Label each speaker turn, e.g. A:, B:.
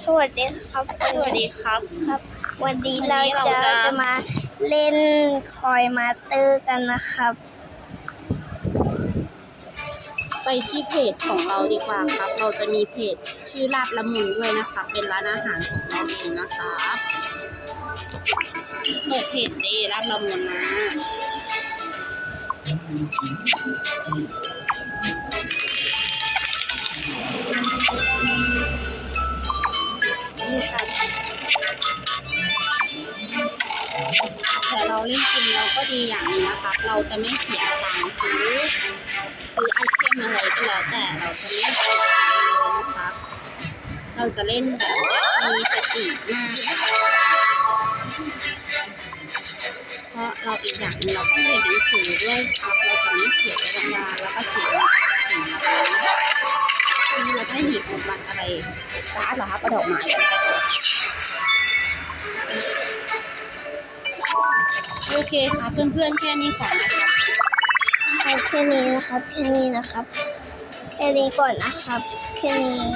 A: สวัสดีครับ
B: สวัสดีครับ
A: ครับ วันนี้
B: วัน
A: เรา
B: นี้เรา
A: จะ
B: จะ
A: จะมาเล่นคอยมาสเตอร์กันนะครับ
B: ไปที่เพจของเราดีกว่าครับ เราจะมีเพจชื่อลาบละมุนด้วยนะคะเป็นร้านอาหารของเราเองนะคะเปิดเพจเดลาบละมุนนะ แต่เราเล่นเกมเราก็ดีอย่างหนึ่งนะครับเราจะไม่เสียตังค์ซื้อ ซื้อไอเทมอะไรก็แล้วแต่เราจะไม่เสียตังค์เลยนะครับเราจะเล่นแบบมีสติมากเพราะเราอีกอย่างนึงเราต้องเรียนหนังสือด้วยครับเราจะไม่เสียเวลาแล้วก็เสียสิ่งอะไรนะทีนี้เราได้หยิบบัติอะไรการ์ดเหรอครับประดอกไม้ โอเคค่ะเพื่อนๆแค่นี้ก่อนนะคะ
A: ครับแค่นี้นะครับ แค่นี้นะครับ แค่นี้ก่อนนะครับ แค่นี้